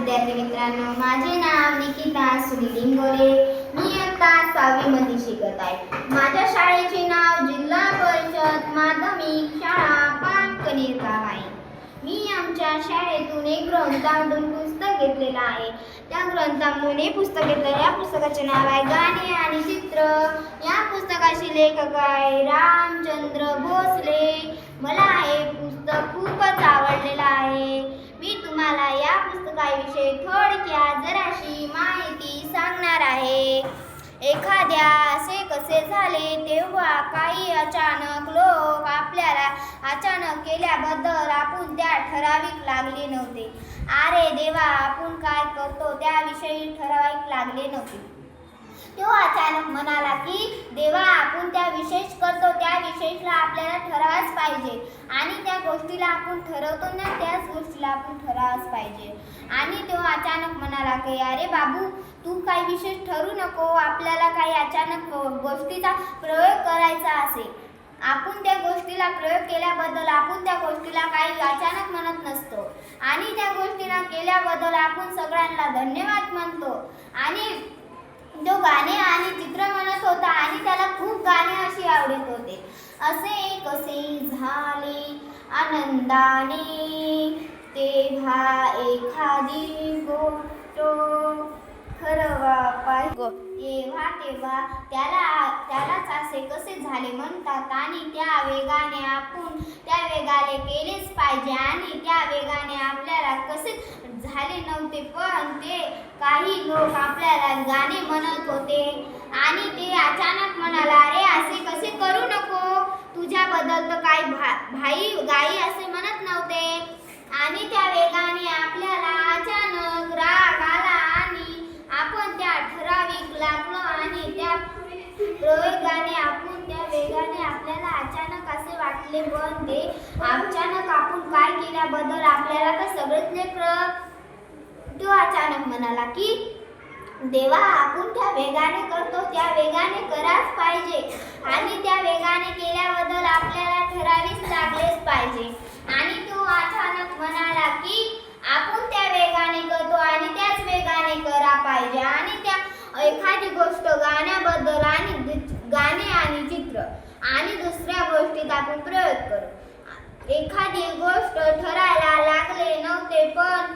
विद्यार्थी मित्रांनो माझे नाव निकिता सुनील इंगोले मी इयत्ता सहावीमध्ये शिकत आहे. माझ्या शाळेचे नाव जिल्हा परिषद माध्यमिक शाळा पाटकणीर गाव आहे. मी आमच्या शाळेतून एक ग्रंथामधून पुस्तक घेतलेलं आहे. त्या ग्रंथामधून हे पुस्तक घेतलं या पुस्तकाचे नाव आहे गाणे आणि चित्र. या पुस्तकाचे लेखक आहे रामचंद्र भोसले. मला हे पुस्तक खूपच आवडलेलं आहे. एखाद्या असे कसे झाले तेव्हा काही अचानक लोक आपल्याला अचानक केल्याबद्दल आपण त्या ठराविक लागले नव्हते. अरे देवा आपण काय करतो त्याविषयी ठराविक लागले नव्हते. तो अचानक म्हणाला की देवा आपण त्या विशेष करतो त्या विशेषला आपल्याला ठरावच पाहिजे. आणि त्या गोष्टीला आपण ठरवतो ना त्याच गोष्टीला आपण ठरावच पाहिजे. आणि तो अचानक म्हणाला की अरे बाबू तू काही विशेष ठरू नको. आपल्याला काही अचानक गोष्टीचा प्रयोग करायचा असेल. आपण त्या गोष्टीला प्रयोग केल्याबद्दल आपण त्या गोष्टीला काही अचानक म्हणत नसतो. आणि त्या गोष्टीला केल्याबद्दल आपण सगळ्यांना धन्यवाद गाणे आणि चित्र म्हणत होता आणि त्याला खूप गाणे अशी आवडत होते. असे कसे झाले आनंदाने. तेव्हा एखादी गोष्ट ठरवा पाहिजे. तेव्हा तेव्हा त्याला असे कसे झाले म्हणतात आणि त्या वेगाने आपण त्या वेगाने केलेच पाहिजे आणि त्या वेगाने आपल्याला कसे झाले नव्हते पण ते काही लोक आपल्याला गाणे म्हणत होते. आणि ते अचानक म्हणाला अरे असे कसे करू नको? तुझ्याबद्दल तर काही भा भाई गाई असे म्हणत नव्हते. आणि त्या वेगाने आपल्याला अचानक राग आला आणि आपण त्या ठराविक प्रयोगाने आपण त्या वेगाने आपल्याला अचानक असे वाटले पण ते अचानक आपण काय केल्याबद्दल आपल्याला तर सगळेच लेकर तो अचानक म्हणाला की देवा आपण त्या वेगाने करतो. त्या वेगाने कराच पाहिजे. आणि त्या वेगाने केल्याबद्दल आपल्याला ठरावीच लागलेच पाहिजे. आणि तो अचानक म्हणाला की आपण त्या वेगाने करतो आणि त्याच वेगाने करा पाहिजे. आणि त्या एखादी गोष्ट गाण्याबद्दल आणि दु- गाणे आणि चित्र आणि दुसऱ्या गोष्टीत आपण प्रयोग करू. एखादी गोष्ट ठरायला लागले नव्हते पण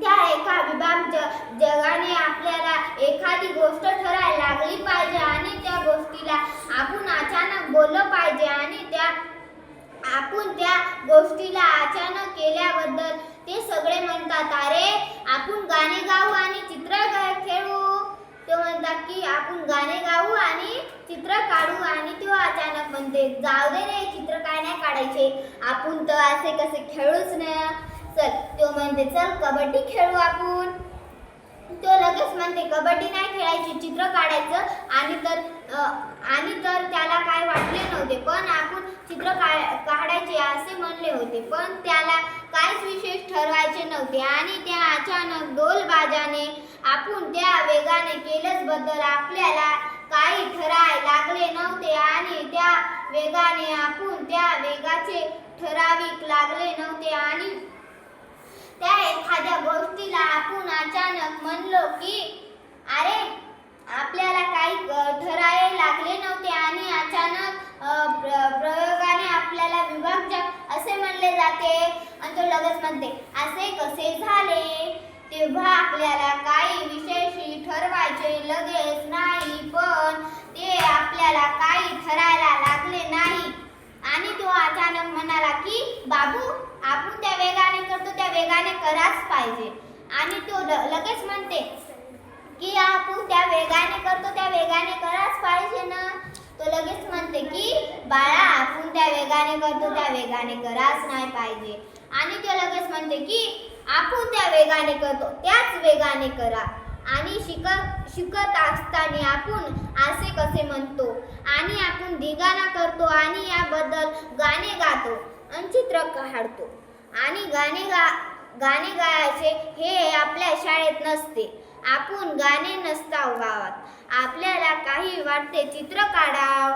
त्या एका विभाग ज- जगाने आपल्याला एखादी गोष्ट ठरायला लागली पाहिजे आणि त्या गोष्टीला आपण अचानक बोललं पाहिजे आणि त्या आपण त्या गोष्टीला अचानक केल्याबद्दल ते सगळे म्हणतात अरे आपण गाणे गाऊ आणि चित्र खेळू. ते म्हणतात की आपण गाणे गाऊ चित्र काढू आणि तो अचानक म्हणते जाऊ दे रे चित्र काय नाही काढायचे. आपण तर असे कसे खेळूच ना चल तो म्हणते चल कबड्डी खेळू आपण. तो लगेच म्हणते कबड्डी नाही खेळायची चित्र काढायचं. आणि तर आणि तर त्याला काय वाटले नव्हते पण आपण चित्र काढ काढायचे असे म्हणले होते पण त्याला काहीच विशेष ठरवायचे नव्हते. आणि त्या अचानक डोलबाजाने आपण त्या वेगाने केल्याचबद्दल बद्दल आपल्याला काही ठराय लागले नव्हते आणि त्या वेगाने आपण त्या वेगाचे ठराविक लागले नव्हते आणि त्या एखाद्या गोष्टीला आपण अचानक म्हणलो की अरे आपल्याला काही ठराय लागले नव्हते आणि अचानक प्रयोगाने आपल्याला विभाग असे म्हणले जाते. आणि तो लगेच म्हणते असे कसे झाले? तेव्हा आपल्याला काही विशेष ठरवायचे लगेच नाही. काही ठरायला लागले नाही. आणि तो अचानक म्हणाला की बाबू आपण त्या वेगाने करतो त्या वेगाने कराच पाहिजे. आणि तो लगेच म्हणते की आपण त्या वेगाने करतो त्या वेगाने कराच पाहिजे ना. तो लगेच म्हणते की बाळा आपण त्या वेगाने करतो त्या वेगाने कराच नाही पाहिजे. आणि तो लगेच म्हणते की आपण त्या वेगाने करतो त्याच वेगाने करा. आणि शिकत शिकत असताना आपण असे कसे म्हणतो? आणि आपण धिंगाणा करतो आणि याबद्दल गाणे गातो आणि चित्र काढतो. आणि गाणे गा गाणे गायचे हे आपल्या शाळेत नसते. आपण गाणे नसताव गावात. आपल्याला काही वाटते चित्र काढाव.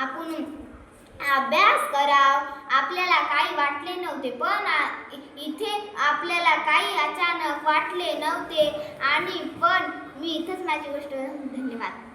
आपण अभ्यास कराव. आपल्याला काही वाटले नव्हते पण इथे आपल्याला काही अचानक वाटले नव्हते. आणि पण मी इथंच माझी गोष्ट धन्यवाद.